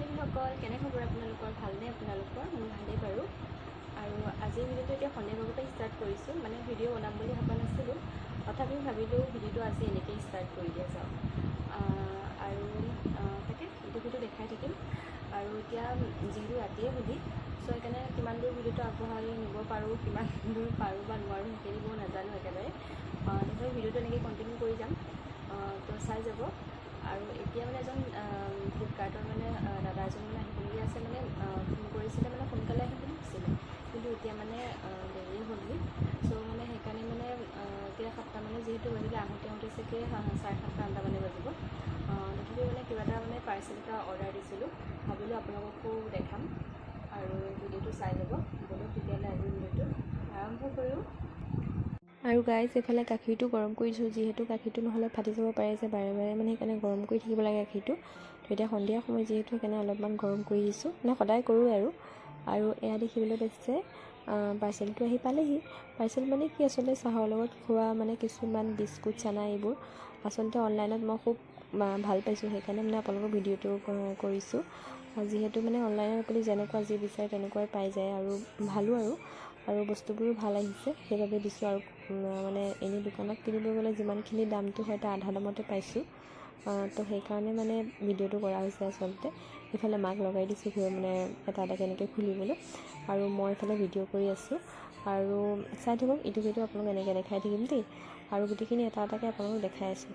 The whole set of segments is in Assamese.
বান্ধৱীসকল কেনে খবৰ আপোনালোকৰ? ভালনে আপোনালোকৰ? মোৰ ভালেই বাৰু। আৰু আজিৰ ভিডিঅ'টো এতিয়া সন্ধিয়া ভাগৰ পৰা ষ্টাৰ্ট কৰিছোঁ। মানে ভিডিঅ' বনাম বুলি ভবা নাছিলোঁ। তথাপিও ভাবিলোঁ ভিডিঅ'টো আজি এনেকেই ষ্টাৰ্ট কৰি দিয়া যাওক। আৰু তাকে ইটো সিটো দেখাই থাকিম। আৰু এতিয়া যিহেতু ৰাতিয়ে সুধি চ' সেইকাৰণে কিমান দূৰ ভিডিঅ'টো আগবঢ়াই নিব পাৰোঁ কিমান দূৰ পাৰোঁ বা নোৱাৰোঁ সেইখিনি মই নাজানো একেবাৰে। তথাপি ভিডিঅ'টো এনেকৈ কণ্টিনিউ কৰি যাম। তো চাই যাব। আৰু এতিয়া মানে এজন ফ্লিপকাৰ্টৰ মানে দাদা এজন মানে আহিবলগীয়া আছে মানে ফোন কৰিছিলে মানে সোনকালে আহিম বুলি কৈছিলে কিন্তু এতিয়া মানে দেৰি হ'লহি। চ' মানে সেইকাৰণে মানে এতিয়া সাতটা মানে যিহেতু বাজিলে আহোঁতে আহোঁতে চাগে চাৰে সাতটা আঠটা মানে বাজিব। আহ, তথাপিও মানে কিবা এটা মানে পাৰ্চেল এটা অৰ্ডাৰ দিছিলোঁ। ভাবিলোঁ আপোনালোককো দেখাম। আৰু ভিডিঅ'টো চাই যাব ব'লক তেতিয়াহ'লে আজিৰ ভিডিঅ'টো আৰম্ভ কৰোঁ আৰু গাইজ এইফালে গাখীৰটো গৰম কৰিছোঁ যিহেতু গাখীৰটো নহ'লে ফাটি যাব পাৰে যে বাৰে বাৰে মানে সেইকাৰণে গৰম কৰি থাকিব লাগে গাখীৰটো। তো এতিয়া সন্ধিয়া সময় যিহেতু সেইকাৰণে অলপমান গৰম কৰি দিছোঁ। মানে সদায় কৰোঁ আৰু। আৰু এয়া দেখিবলৈ পাইছে পাৰ্চেলটো আহি পালেহি। পাৰ্চেল মানে কি আচলতে চাহৰ লগত খোৱা মানে কিছুমান বিস্কুট চানা এইবোৰ। আচলতে অনলাইনত মই খুব ভাল পাইছোঁ। সেইকাৰণে মানে আপোনালোকৰ ভিডিঅ'টো কৰিছোঁ। যিহেতু মানে অনলাইনত আপুনি যেনেকুৱা যি বিচাৰে তেনেকুৱাই পাই যায় আৰু ভালো আৰু। আৰু বস্তুবোৰো ভাল আহিছে। সেইবাবে দিছোঁ আৰু মানে এনেই দোকানত কিনিব গ'লে যিমানখিনি দামটো হয় তাৰ আধা দামতে পাইছোঁ। তো সেইকাৰণে মানে ভিডিঅ'টো কৰা হৈছে আচলতে। ইফালে মাক লগাই দিছোঁ ঘূৰি মানে এটা এটাকৈ এনেকৈ খুলিবলৈ। আৰু মই ইফালে ভিডিঅ' কৰি আছোঁ। আৰু চাই থাকক ইটো সিটো আপোনালোক এনেকৈ দেখাই থাকিম দেই। আৰু গোটেইখিনি এটা এটাকৈ আপোনালোকক দেখাই আছোঁ।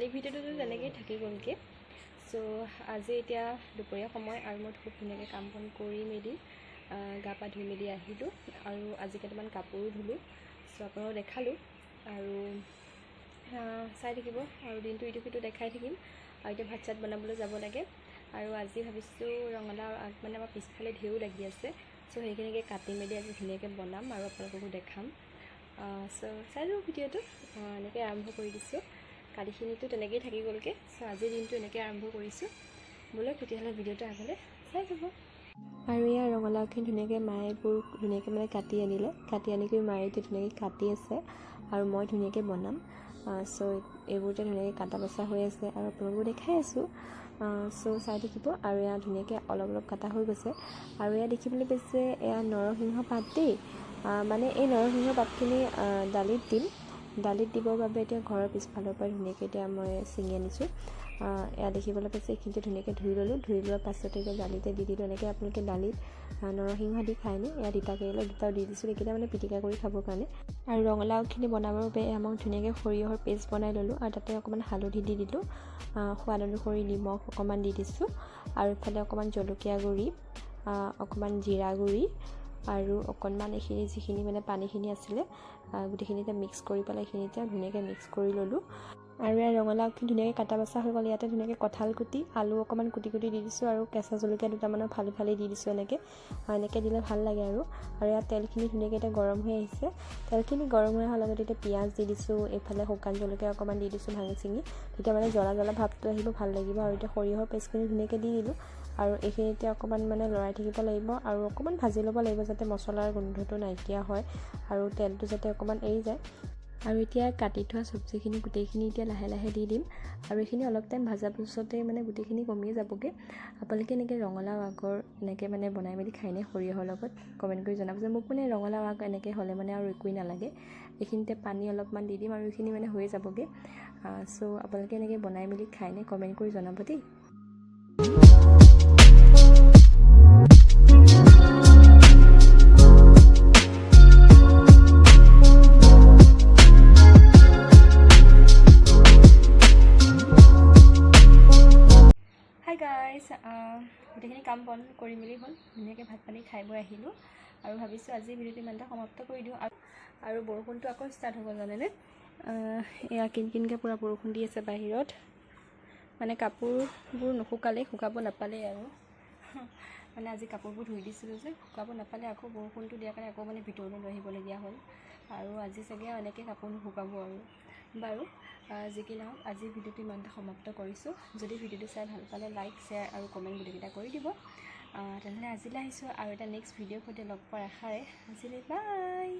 এই ভিডিঅ'টোতো তেনেকেই থাকি গ'লগৈ। চ' আজি এতিয়া দুপৰীয়া সময় আৰু মই খুব ধুনীয়াকৈ কাম বন কৰি মেলি গা পা ধুই মেলি আহিলোঁ আৰু আজি কেইটামান কাপোৰো ধুলোঁ চ' আপোনালোকক দেখালোঁ আৰু চাই থাকিব আৰু দিনটো ইটো সিটো দেখাই থাকিম আৰু এতিয়া ভাত চাত বনাবলৈ যাব লাগে আৰু আজি ভাবিছোঁ ৰঙালাও আগ মানে আমাৰ পিছফালে ঢেউ লাগি আছে চ' সেইখিনিকে কাটি মেলি আজি ধুনীয়াকৈ বনাম আৰু আপোনালোককো দেখাম। চ' চাই লওঁ ভিডিঅ'টো এনেকৈ আৰম্ভ কৰি দিছোঁ। কালিখিনিতো তেনেকেই থাকি গ'লগৈ। চ' আজিৰ দিনটো এনেকৈ আৰম্ভ কৰিছোঁ। বোলক তেতিয়াহ'লে ভিডিঅ'টো আগলৈ চাই যাব আৰু এয়া ৰঙালাওখিনি ধুনীয়াকৈ মায়ে এইবোৰ ধুনীয়াকৈ মানে কাটি আনিলে। কাটি আনি কৰি মায়ে এতিয়া ধুনীয়াকৈ কাটি আছে আৰু মই ধুনীয়াকৈ বনাম। চ' এইবোৰ এতিয়া ধুনীয়াকৈ কাটা বচা হৈ আছে আৰু আপোনালোকো দেখাই আছোঁ। চ' চাই থাকিব আৰু এয়া ধুনীয়াকৈ অলপ অলপ কাটা হৈ গৈছে। আৰু এয়া দেখিবলৈ পাইছে এয়া নৰসিংহ পাত দেই। মানে এই নৰসিংহ পাতখিনি দালিত দিম। দালিত দিবৰ বাবে এতিয়া ঘৰৰ পিছফালৰ পৰা ধুনীয়াকৈ এতিয়া মই ছিঙি আনিছোঁ। এয়া দেখিবলৈ পাইছে এইখিনিতে ধুনীয়াকৈ ধুই ল'লোঁ। ধুই লোৱাৰ পাছতে এতিয়া দালিতে দি দিলোঁ। এনেকৈ আপোনালোকে দালিত নৰসিংহ দি খায়নে এয়া তিতা কেৰেলা দুটাও দি দিছোঁ। এইকেইটা মানে পিটিকা কৰি খাবৰ কাৰণে। আৰু ৰঙালাওখিনি বনাবৰ বাবে এয়া মই ধুনীয়াকৈ সৰিয়হৰ পেষ্ট বনাই ল'লোঁ আৰু তাতে অকণমান হালধি দি দিলোঁ। সোৱাদ অনুসৰি নিমখ অকণমান দি দিছোঁ। আৰু ইফালে অকণমান জলকীয়া গুড়ি অকণমান জিৰা গুড়ি আৰু অকণমান এইখিনি যিখিনি মানে পানীখিনি আছিলে আহ, গোটেইখিনি এতিয়া মিক্স কৰি পেলাই এইখিনি এতিয়া ধুনীয়াকৈ মিক্স কৰি ল'লোঁ। আৰু এই ৰঙালাওখিনি ধুনীয়াকৈ কাটা বচা হৈ গ'ল। ইয়াতে ধুনীয়াকৈ কঁঠাল কুটি আলু অকণমান কুটি কুটি দি দিছোঁ আৰু কেঁচা জলকীয়া দুটামানৰ ফালি ফালি দি দিছোঁ এনেকৈ। এনেকৈ দিলে ভাল লাগে আৰু। আৰু ইয়াত তেলখিনি ধুনীয়াকৈ এতিয়া গৰম হৈ আহিছে। তেলখিনি গৰম হৈ অহাৰ লগতে এতিয়া পিঁয়াজ দি দিছোঁ এইফালে শুকান জলকীয়া অকণমান দি দিছোঁ ভাঙি চিঙি তেতিয়া মানে জ্বলা জ্বলা ভাৱটো আহিব ভাল লাগিব। আৰু এতিয়া সৰিয়হৰ পেষ্টখিনি ধুনীয়াকৈ দি দিলোঁ। আৰু এইখিনিতে অকণমান মানে লৰাই থাকিব লাগিব আৰু অকণমান ভাজি ল'ব লাগিব যাতে মছলাৰ গোন্ধটো নাইকিয়া হয় আৰু তেলটো যাতে অকণমান এৰি যায়। আৰু এতিয়া কাটি থোৱা চব্জিখিনি গোটেইখিনি এতিয়া লাহে লাহে দি দিম। আৰু এইখিনি অলপ টাইম ভজাৰ পিছতেই মানে গোটেইখিনি কমিয়ে যাবগৈ। আপোনালোকে এনেকৈ ৰঙালাও আগৰ এনেকৈ মানে বনাই মেলি খায়নে সৰিয়হৰ লগত? কমেণ্ট কৰি জনাব যে মোক মানে ৰঙালাও আগ এনেকৈ হ'লে মানে আৰু একোৱেই নালাগে। এইখিনিতে পানী অলপমান দি দিম আৰু এইখিনি মানে হৈয়ে যাবগৈ। চ' আপোনালোকে এনেকৈ বনাই মেলি খায়নে কমেণ্ট কৰি জনাব দেই। গোটেইখিনি কাম বন কৰি মেলি হ'ল ধুনীয়াকৈ ভাত পানী খাই বৈ আহিলোঁ আৰু ভাবিছোঁ আজি ভিডিঅ'টো ইমানটা সমাপ্ত কৰি দিওঁ আৰু আৰু বৰষুণটো আকৌ ষ্টাৰ্ট হৈ গ'ল জানেনে এয়া কিন কিনকৈ পূৰা বৰষুণ দি আছে বাহিৰত। মানে কাপোৰবোৰ নুশুকালেই শুকাব নাপালেই আৰু। মানে আজি কাপোৰবোৰ ধুই দিছিলোঁ যে শুকাব নাপালে আকৌ বৰষুণটো দিয়াৰ কাৰণে আকৌ মানে ভিতৰলৈ লৈ আহিবলগীয়া হ'ল। আৰু আজি চাগে এনেকৈ কাপোৰ নুশুকাব আৰু। বাৰু যি কি নহওক আজি ভিডিঅ'টো ইমানতে সমাপ্ত কৰিছোঁ। যদি ভিডিঅ'টো চাই ভাল পালে লাইক শ্বেয়াৰ আৰু কমেণ্ট গোটেইকেইটা কৰি দিব। তেনেহ'লে আজিলৈ আহিছোঁ আৰু এটা নেক্সট ভিডিঅ'ৰ সৈতে লগ পোৱাৰ আশাৰে। আজিলৈ বাই!